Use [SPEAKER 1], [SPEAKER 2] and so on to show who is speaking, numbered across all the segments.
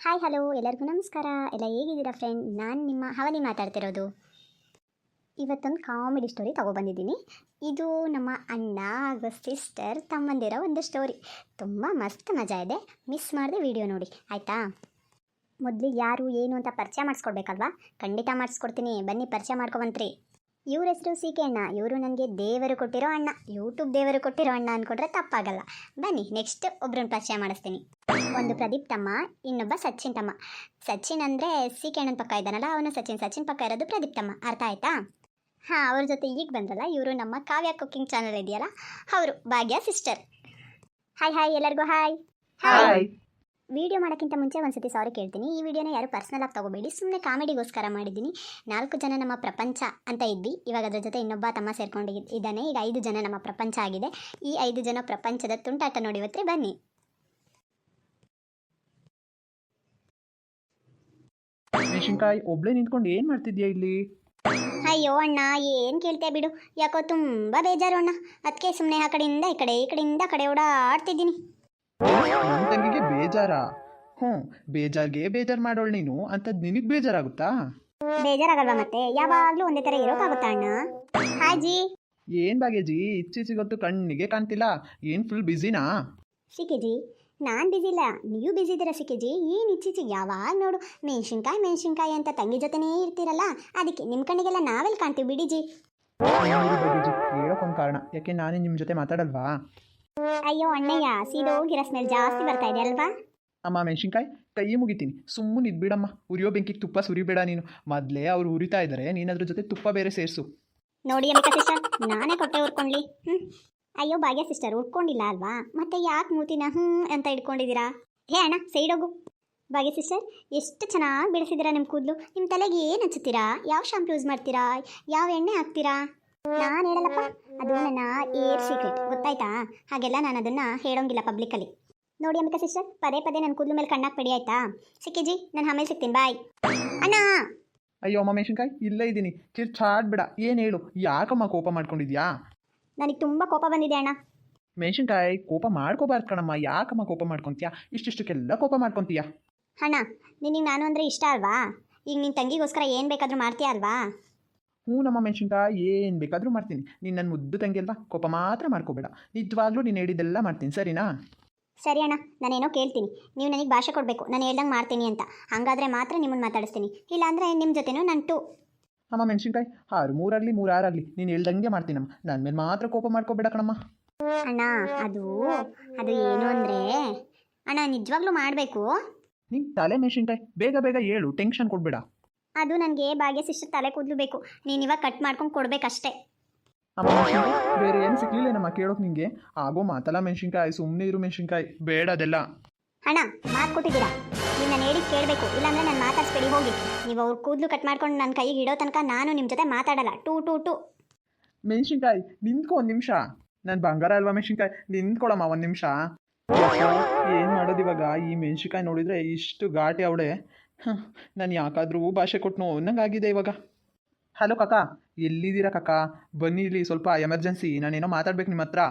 [SPEAKER 1] Hi hello ಎಲ್ಲರಿಗೂ ನಮಸ್ಕಾರ. ಎಲ್ಲ ಹೇಗಿದ್ದೀರಾ ಫ್ರೆಂಡ್ ನಾನು ನಿಮ್ಮ ಹವನಿ ಮಾತಾಡ್ತಿರೋದು? ಇವತ್ತೊಂದು ಕಾಮಿಡಿ ಸ್ಟೋರಿ ತೊಗೊಬಂದಿದ್ದೀನಿ. ಇದು ನಮ್ಮ ಅಣ್ಣ ಹಾಗೂ ಸಿಸ್ಟರ್ ತಮ್ಮಂದಿರೋ ಒಂದು ಸ್ಟೋರಿ ತುಂಬ ಮಸ್ತ್ ಮಜಾ ಇದೆ. ಮಿಸ್ ಮಾಡಿದೆ ವಿಡಿಯೋ ನೋಡಿ. ಆಯಿತಾ? ಮೊದಲು ಯಾರು, ಏನು ಅಂತ ಪರಿಚಯ ಮಾಡಿಸ್ಕೊಡ್ಬೇಕಲ್ವಾ? ಖಂಡಿತ ಮಾಡಿಸ್ಕೊಡ್ತೀನಿ. ಬನ್ನಿ, ಪರಿಚಯ ಮಾಡ್ಕೊಬಂತ್ರಿ ಇವ್ರ ಹೆಸರು ಸಿ ಕೆ ಅಣ್ಣ. ಇವರು ನನಗೆ ದೇವರು ಕೊಟ್ಟಿರೋ ಅಣ್ಣ. ಯೂಟ್ಯೂಬ್ ದೇವರು ಕೊಟ್ಟಿರೋ ಅಣ್ಣ ಅಂದ್ಕೊಂಡ್ರೆ ತಪ್ಪಾಗಲ್ಲ. ಬನ್ನಿ ನೆಕ್ಸ್ಟ್ ಒಬ್ರನ್ನ ಪರಿಚಯ ಮಾಡಿಸ್ತೀನಿ. ಒಂದು ಪ್ರದೀಪ್ ತಮ್ಮ ಇನ್ನೊಬ್ಬ ಸಚಿನ್ ತಮ್ಮ ಸಚಿನ್ ಅಂದರೆ ಸಿ ಕೆ ಅಣ್ಣನ ಪಕ್ಕ ಇದ್ದಾನಲ್ಲ ಅವನು ಸಚಿನ್. ಸಚಿನ್ ಪಕ್ಕ ಇರೋದು ಪ್ರದೀಪ್ ತಮ್ಮ ಅರ್ಥ ಆಯ್ತಾ? ಹಾಂ ಅವ್ರ ಜೊತೆ ಈಗ ಬಂದ್ರಲ್ಲ ಇವರು ನಮ್ಮ ಕಾವ್ಯ ಕುಕ್ಕಿಂಗ್ ಚಾನಲ್ ಇದೆಯಲ್ಲ ಅವರು ಭಾಗ್ಯ ಸಿಸ್ಟರ್ ಹಾಯ್ ಹಾಯ್ ಎಲ್ಲರಿಗೂ ಹಾಯ್
[SPEAKER 2] ಹಾಯ್
[SPEAKER 1] ವಿಡಿಯೋ ಮಾಡೋಕ್ಕಿಂತ ಮುಂಚೆ ಒಂದ್ಸತಿ ಸಾರಿ ಕೇಳ್ತೀನಿ. ಈ ವಿಡಿಯೋನ ಯಾರು ಪರ್ಸನಲ್ ಆಗಿ ತಗೋಬೇಡಿ. ಸುಮ್ಮನೆ ಕಾಮಿಡಿಗೋಸ್ಕರ ಮಾಡಿದ್ದೀನಿ. ನಾಲ್ಕು ಜನ ನಮ್ಮ ಪ್ರಪಂಚ ಅಂತ ಇದ್ವಿ. ಇವಾಗ ಅದ್ರ ಜೊತೆ ಇನ್ನೊಬ್ಬ ತಮ್ಮ ಸೇರ್ಕೊಂಡು ಇದ್ದಾನೆ. ಈಗ ಐದು ಜನ ನಮ್ಮ ಪ್ರಪಂಚ ಆಗಿದೆ. ಈ ಐದು ಜನ ಪ್ರಪಂಚದ ತುಂಟಾಟ ನೋಡಿ ಇವತ್ತೇ ಬನ್ನಿ.
[SPEAKER 2] ಮೆಣಸಿನ್ಕಾಯಿ ಒಬ್ಳೆ ನಿಂತ್ಕೊಂಡು ಏನ್ ಮಾಡ್ತಿದ್ಯಾ ಇಲ್ಲಿ?
[SPEAKER 1] ಅಯ್ಯೋ ಅಣ್ಣ ಏನು ಕೇಳ್ತೀಯ ಬಿಡು. ಯಾಕೋ ತುಂಬಾ ಬೇಜಾರು ಅಣ್ಣ. ಅದಕ್ಕೆ ಸುಮ್ಮನೆ ಆ ಕಡೆಯಿಂದ ಈ ಕಡೆ ಈ ಕಡೆಯಿಂದ ಕಡೆ ಓಡಾಡ್ತಿದ್ದೀನಿ.
[SPEAKER 2] ನನ್ನ ತಂಗಿಗೆ ಬೇಜಾರ? ಹ್ಞೂ ಬೇಜಾರ್ಗೆ ಬೇಜಾರ್ ಮಾಡೋಳು ನೀನು? ಅಂತದ್ ನಿನಗ್ ಬೇಜಾರಾಗುತ್ತಾ?
[SPEAKER 1] ಬೇಜಾರಾಗಲ್ವಾ ಮತ್ತೆ? ಯಾವಾಗ್ಲೂ ಒಂದೇ ತರ ಇರೋಕ್ಕಾಗುತ್ತಾ ಅಣ್ಣ? ಹಾಜಿ
[SPEAKER 2] ಏನ್ ಬಾಗೇಜಿ ಇತ್ತೀಚಿಗೊತ್ತು ಕಣ್ಣಿಗೆ ಕಾಣ್ತಿಲ್ಲ. ಏನ್ ಫುಲ್ ಬ್ಯುಸಿನಾ
[SPEAKER 1] ಸಿಕೆಜಿ ನಾನು ಬ್ಯುಸಿ ಇಲ್ಲ. ನೀವು ಬ್ಯುಸಿ ಇದ್ದೀರಾ ಸಿಕ್ಕಿಜಿ ಏನು ಇತ್ತೀಚೆಗೆ? ಯಾವಾಗ ನೋಡು. ಮೆಣಸಿನ್ಕಾಯಿ ಮೆಣಸಿನ್ಕಾಯಿ ಅಂತ ತಂಗಿ ಜೊತೆನೇ ಇರ್ತೀರಲ್ಲ? ಅದಕ್ಕೆ ನಿಮ್ಮ ಕಣ್ಣಿಗೆಲ್ಲ ನಾವೆಲ್ಲಿ ಕಾಣ್ತೀವಿ ಬಿಡಿಜಿ
[SPEAKER 2] ಹೇಳೋಕೊಂದ್ ಕಾರಣ. ಯಾಕೆ ನಾನೇ ನಿಮ್ ಜೊತೆ ಮಾತಾಡಲ್ವಾ?
[SPEAKER 1] ಅಯ್ಯೋ ಅಣ್ಣಯ್ಯ ಸೀದೋಗಿರೋ ಸ್ಮೆಲ್ ಜಾಸ್ತಿ ಬರ್ತಾ ಇದೆ ಅಲ್ವಾ?
[SPEAKER 2] ಅಮ್ಮ ಮೆಣಸಿನ್ಕಾಯಿ ಕೈ ಮುಗಿತೀನಿ. ಸುಮ್ಮನೆ ಇದ್ಬಿಡಮ್ಮ. ಉರಿಯೋ ಬೆಂಕಿಗೆ ತುಪ್ಪ ಸುರಿಬೇಡ ನೀನು. ಮೊದ್ಲೇ ಅವ್ರು ಉರಿತಾ ಇದ್ದಾರೆ ನೀನ್ ಅದ್ರ ಜೊತೆ ತುಪ್ಪ ಬೇರೆ ಸೇರಿಸು.
[SPEAKER 1] ನೋಡಿ ಅಮ್ಮ ಸಿಸ್ಟರ್ ನಾನೇ ಕೊಟ್ಟೆ ಉರ್ಕೊಂಡ್ಲಿ. ಅಯ್ಯೋ ಭಾಗ್ಯ ಸಿಸ್ಟರ್ ಉರ್ಕೊಂಡಿಲ್ಲ ಅಲ್ವಾ? ಮತ್ತೆ ಯಾಕೆ ಮೂತಿನ ಹ್ಮ್ ಅಂತ ಇಟ್ಕೊಂಡಿದ್ದೀರಾ ಹೇ ಅಣ್ಣ ಸೈಡ್ ಹೋಗು. ಭಾಗ್ಯ ಸಿಸ್ಟರ್ ಎಷ್ಟು ಚೆನ್ನಾಗಿ ಬೆಳೆಸಿದಿರಾ ನಿಮ್ಮ ಕೂದಲು. ನಿಮ್ಮ ತಲೆಗೆ ಏನು ಹಚ್ಚುತ್ತೀರಾ? ಯಾವ ಶಾಂಪು ಯೂಸ್ ಮಾಡ್ತೀರಾ? ಯಾವ ಎಣ್ಣೆ ಹಾಕ್ತೀರಾ? ನಾನು ಹೇಳಲ್ಲಪ್ಪ ಅದು ನನ್ನ ಏರ್ ಸೀಕ್ರೆಟ್ ಗೊತ್ತಾಯ್ತಾ? ಹಾಗೆಲ್ಲ ನಾನು ಅದನ್ನು ಹೇಳೋಂಗಿಲ್ಲ ಪಬ್ಲಿಕಲ್ಲಿ ನೋಡಿ ಅಂಬಿಕಾ ಸಿಸ್ಟರ್ ಪದೇ ಪದೇ ನನ್ನ ಕೂದಲು ಮೇಲೆ ಕಣ್ಣಾಕ್ ಪಡಿ ಆಯ್ತಾ? ಸಿಕ್ಕಿಜಿ ನಾನು ಆಮೇಲೆ ಸಿಗ್ತೀನಿ ಬಾಯ್ ಅಣ್ಣ!
[SPEAKER 2] ಅಯ್ಯೋ ಅಮ್ಮ ಮೆಣಸಿನ್ಕಾಯಿ ಇಲ್ಲೇ ಇದ್ದೀನಿ. ಕಿರ್ಚಾಡ್ಬಿಡ ಏನು ಹೇಳು? ಯಾಕಮ್ಮ ಕೋಪ ಮಾಡ್ಕೊಂಡಿದ್ಯಾ?
[SPEAKER 1] ನನಗೆ ತುಂಬ ಕೋಪ ಬಂದಿದೆ ಅಣ್ಣ.
[SPEAKER 2] ಮೆಣಸಿನ್ಕಾಯಿ ಕೋಪ ಮಾಡ್ಕೋಬಾರ್ದು ಕಣಮ್ಮ. ಯಾಕಮ್ಮ ಕೋಪ ಮಾಡ್ಕೊತೀಯಾ? ಇಷ್ಟಿಷ್ಟಕ್ಕೆಲ್ಲ ಕೋಪ ಮಾಡ್ಕೊತೀಯಾ?
[SPEAKER 1] ಅಣ್ಣ ನಿನಗೆ ನಾನು ಅಂದರೆ ಇಷ್ಟ ಅಲ್ವಾ? ಈಗ ನಿನ್ನ ತಂಗಿಗೋಸ್ಕರ ಏನು ಬೇಕಾದರೂ ಮಾಡ್ತೀಯ ಅಲ್ವಾ?
[SPEAKER 2] ಹ್ಞೂ ನಮ್ಮ ಮೆಣಸಿನ್ಕಾಯಿ ಏನು ಬೇಕಾದರೂ ಮಾಡ್ತೀನಿ. ನೀನು ನನ್ನ ಮುದ್ದು ತಂಗಿ ಅಲ್ವಾ? ಕೋಪ ಮಾತ್ರ ಮಾಡ್ಕೋಬೇಡ. ನಿಜವಾಗ್ಲೂ ನೀನು ಹೇಳಿದ್ದೆಲ್ಲ ಮಾಡ್ತೀನಿ ಸರಿನಾ?
[SPEAKER 1] ಸರಿ ಅಣ್ಣ ನಾನೇನೋ ಕೇಳ್ತೀನಿ. ನೀವು ನನಗೆ ಭಾಷೆ ಕೊಡಬೇಕು ನಾನು ಹೇಳ್ದಂಗೆ ಮಾಡ್ತೀನಿ ಅಂತ. ಹಾಗಾದರೆ ಮಾತ್ರ ನಿಮ್ಮನ್ನು ಮಾತಾಡಿಸ್ತೀನಿ. ಇಲ್ಲಾಂದರೆ ನಿಮ್ಮ ಜೊತೆನೂ ನಾನು ಟು.
[SPEAKER 2] ಅಮ್ಮ ಮೆಣಸಿನ್ಕಾಯಿ ಆರು ಮೂರಾಗಲಿ ಮೂರಾರಾಗಲಿ ನೀನು ಹೇಳ್ದಂಗೆ ಮಾಡ್ತೀನಮ್ಮ. ನನ್ನ ಮೇಲೆ ಮಾತ್ರ ಕೋಪ ಮಾಡ್ಕೋಬೇಡ ಕಣಮ್ಮ.
[SPEAKER 1] ಅಣ್ಣ ಅದು ಅದು ಏನು ಅಂದರೆ ಅಣ್ಣ ನಿಜವಾಗ್ಲೂ ಮಾಡಬೇಕು.
[SPEAKER 2] ನೀನು ತಲೆ ಮೆಣಸಿನ್ಕಾಯಿ ಬೇಗ ಬೇಗ ಹೇಳು ಟೆನ್ಷನ್ ಕೊಡಬೇಡ.
[SPEAKER 1] ಅದು ನನಗೆ ಭಾಗ್ಯ ಸಿಸ್ಟರ್ ತಲೆ ಕೂದಲು ಬೇಕು ನೀನು ಇವಾಗ ಕಟ್ ಮಾಡ್ಕೊಂಡು ಕೊಡಬೇಕಷ್ಟೇ.
[SPEAKER 2] ಅಮ್ಮ ಬೇರೆ ಏನು ಸಿಗ್ಲಿಲ್ಲೇನಮ್ಮ ಕೇಳೋಕೆ ನಿಂಗೆ? ಆಗೋ ಮಾತಲ್ಲ ಮೆಣಸಿನ್ಕಾಯಿ ಸುಮ್ಮನೆ ಇರು ಮೆಣಸಿನ್ಕಾಯಿ ಬೇಡ ಅದೆಲ್ಲ.
[SPEAKER 1] ಅಣ್ಣ ಮಾತು ಕೊಟ್ಟಿದ್ದೀರಾ? ನೀವು ನಾನು ಹೇಳಿ ಕೇಳಬೇಕು ಇಲ್ಲಾಂದ್ರೆ ನಾನು ಮಾತಾಡ್ಸ್ಬೇಡಿ ಹೋಗಿ. ನೀವು ಅವ್ರ ಕೂದಲು ಕಟ್ ಮಾಡ್ಕೊಂಡು ನನ್ನ ಕೈಗೆ ಇಡೋ ತನಕ ನಾನು ನಿಮ್ಮ ಜೊತೆ ಮಾತಾಡಲ್ಲ. ಟೂ ಟೂ ಟೂ.
[SPEAKER 2] ಮೆಣಸಿನ್ಕಾಯಿ ನಿಂತ್ಕೊ ಒಂದು ನಿಮಿಷ. ನಾನು ಬಂಗಾರ ಅಲ್ವಾ ಮೆಣಸಿನ್ಕಾಯಿ? ನಿಂತ್ಕೊಳಮ್ಮ ಒಂದು ನಿಮಿಷ. ಏನು ಮಾಡೋದು ಇವಾಗ? ಈ ಮೆಣಸಿನ್ಕಾಯಿ ನೋಡಿದರೆ ಇಷ್ಟು ಘಾಟಿ ಅವಳೆ. ನಾನು ಯಾಕಾದರೂ ಭಾಷೆ ಕೊಟ್ನು ಅನ್ನಂಗಾಗಿದೆ ಇವಾಗ. ಹಲೋ ಕಾಕ, ಎಲ್ಲಿದ್ದೀರಾ ಕಾಕ? ಬನ್ನಿ ಇಲ್ಲಿ ಸ್ವಲ್ಪ ಎಮರ್ಜೆನ್ಸಿ ನಾನೇನೋ ಮಾತಾಡ್ಬೇಕು ನಿಮ್ಮ ಹತ್ರ.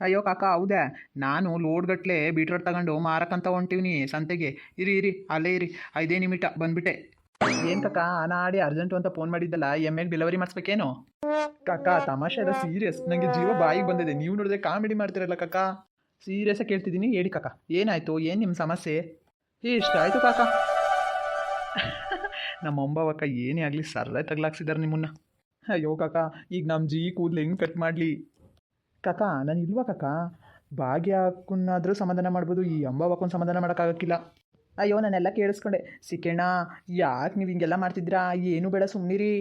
[SPEAKER 2] ಅಯ್ಯೋ ಕಾಕ, ಹೌದೇ? ನಾನು ಲೋಡ್ಗಟ್ಲೆ ಬೀಟ್ರೋಟ್ ತಗೊಂಡು ಮಾರಕ್ಕಂತ ಹೊಂಟಿವ್ನಿ ಸಂತೆಗೆ. ಇರಿ ಇರಿ, ಅಲ್ಲೇ ಇರಿ, ಐದೇ ನಿಮಿಟ ಬಂದ್ಬಿಟ್ಟೆ. ಏನು ಕಾಕ ನಾಡಿ ಅರ್ಜೆಂಟು ಅಂತ ಫೋನ್ ಮಾಡಿದ್ದಲ್ಲ, ಎಮ್ಮೆಗೆ ಡೆಲಿವರಿ ಮಾಡಿಸ್ಬೇಕೇನು? ಕಾಕ, ತಮಾಷೆ ಅಲ್ಲ ಸೀರಿಯಸ್ ನನಗೆ ಜೀವ ಬಾಯಿಗೆ ಬಂದಿದೆ. ನೀವು ನೋಡಿದ್ರೆ ಕಾಮಿಡಿ ಮಾಡ್ತಿರಲ್ಲ ಕಾಕ. ಸೀರಿಯಸ್ಸಾಗಿ ಕೇಳ್ತಿದ್ದೀನಿ. ಹೇಳಿ ಕಾಕ, ಏನಾಯ್ತು? ಏನು ನಿಮ್ಮ ಸಮಸ್ಯೆ? ಎಷ್ಟಾಯ್ತು ಕಾಕ. ನಮ್ಮ ಅಂಬಾವಕ್ಕ ಏನೇ ಆಗಲಿ ಸರ್ರೆ ತಗ್ಲಾಕ್ಸಿದ್ದಾರೆ ನಿಮ್ಮನ್ನ. ಅಯ್ಯೋ ಕಾಕ, ಈಗ ನಮ್ಮ ಜೀ ಕೂದಲು ಹೆಂಗೆ ಕಟ್ ಮಾಡಲಿ? ಕಾಕ, ನಾನು ಇಲ್ವಾ ಕಾಕ? ಭಾಗ್ಯ ಹಾಕೊಂಡಾದರೂ ಸಮಾಧಾನ ಮಾಡ್ಬೋದು, ಈ ಅಂಬವಕ್ಕೊಂದು ಸಮಾಧಾನ ಮಾಡೋಕ್ಕಾಗಕ್ಕಿಲ್ಲ. ಅಯ್ಯೋ, ನಾನೆಲ್ಲ ಕೇಳಿಸ್ಕೊಂಡೆ. ಸಿಕ್ಕಣ್ಣ, ಯಾಕೆ ನೀವು ಹಿಂಗೆಲ್ಲ ಮಾಡ್ತಿದ್ದೀರಾ? ಏನು ಬೇಡ ಸುಮ್ಮನಿರಿ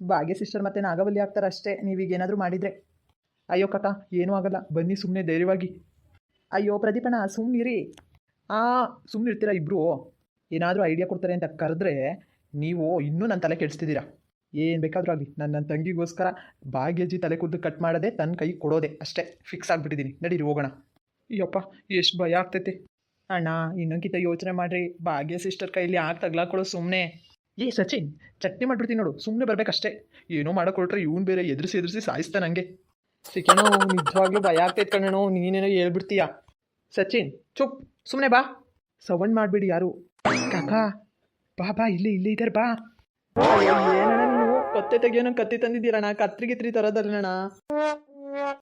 [SPEAKER 2] ಭಾಗ್ಯ ಸಿಸ್ಟರ್ ಮತ್ತೆ ನಾಗವಲ್ಲಿ ಆಗ್ತಾರೆ ಅಷ್ಟೇ ನೀವೀಗೇನಾದರೂ ಮಾಡಿದರೆ. ಅಯ್ಯೋ ಕಾಕ, ಏನೂ ಆಗಲ್ಲ. ಬನ್ನಿ ಸುಮ್ಮನೆ ಧೈರ್ಯವಾಗಿ. ಅಯ್ಯೋ ಪ್ರದೀಪಣ ಸುಮ್ಮನಿರಿ ಆ ಸುಮ್ಮನೆ ಇರ್ತೀರಾ ಇಬ್ಬರು ಏನಾದರೂ ಐಡಿಯಾ ಕೊಡ್ತಾರೆ ಅಂತ ಕರೆದ್ರೆ ನೀವು ಇನ್ನೂ ನನ್ನ ತಲೆ ಕೆಡಿಸ್ತಿದ್ದೀರಾ? ಏನು ಬೇಕಾದರೂ ಆಗಲಿ. ನನ್ನ ನನ್ನ ತಂಗಿಗೋಸ್ಕರ ಭಾಗ್ಯಜಿ ತಲೆ ಕುದ್ದು ಕಟ್ ಮಾಡದೆ ತನ್ನ ಕೈ ಕೊಡೋದೆ ಅಷ್ಟೇ. ಫಿಕ್ಸ್ ಆಗಿಬಿಟ್ಟಿದ್ದೀನಿ ನಡೀರಿ, ಹೋಗೋಣ. ಅಯ್ಯಪ್ಪ, ಎಷ್ಟು ಭಯ ಆಗ್ತೈತಿ. ಅಣ್ಣ ಇನ್ನೊಂಕಿತ ಯೋಚನೆ ಮಾಡಿರಿ. ಭಾಗ್ಯ ಸಿಸ್ಟರ್ ಕೈಲಿ ಆಗ ತಗ್ಲಾಕೊಳ್ಳೋ ಸುಮ್ಮನೆ ಏ, ಸಚಿನ್, ಚಟ್ನಿ ಮಾಡಿಬಿಡ್ತೀನಿ ನೋಡು. ಸುಮ್ಮನೆ ಬರ್ಬೇಕಷ್ಟೇ. ಏನೋ ಮಾಡೋಕೊಟ್ರೆ ಇವನು ಬೇರೆ ಎದುರಿಸಿ ಎದುರಿಸಿ ಸಾಯಿಸ್ತಾ ನನಗೆ ಸಿಕ್ಕೇನೋ, ನಿಜವಾಗ್ಲೂ ಭಯ ಆಗ್ತೈತೆ ಕಣ್ಣೋ ನೀನೇನೋ ಹೇಳ್ಬಿಡ್ತೀಯಾ? ಸಚಿನ್, ಚುಪ್. ಸುಮ್ಮನೆ ಬಾ. ಸವಣ್ ಮಾಡಿಬಿಡಿ ಯಾರು. ಕಾಕ ಬಾ ಬಾ ಇಲ್ಲೇ ಇಲ್ಲೇ ಇದ್ದಾರೆ ಬಾ. ಏನಣ್ಣ ನೀವು? ಕತ್ತೆ ತೆಗಿಯೋನ ಕತ್ತಿ ತಂದಿದ್ದೀರಣ್ಣ? ಕತ್ರಿ ಗಿತ್ರಿ ತರೋದಲ್ಲಣ್ಣ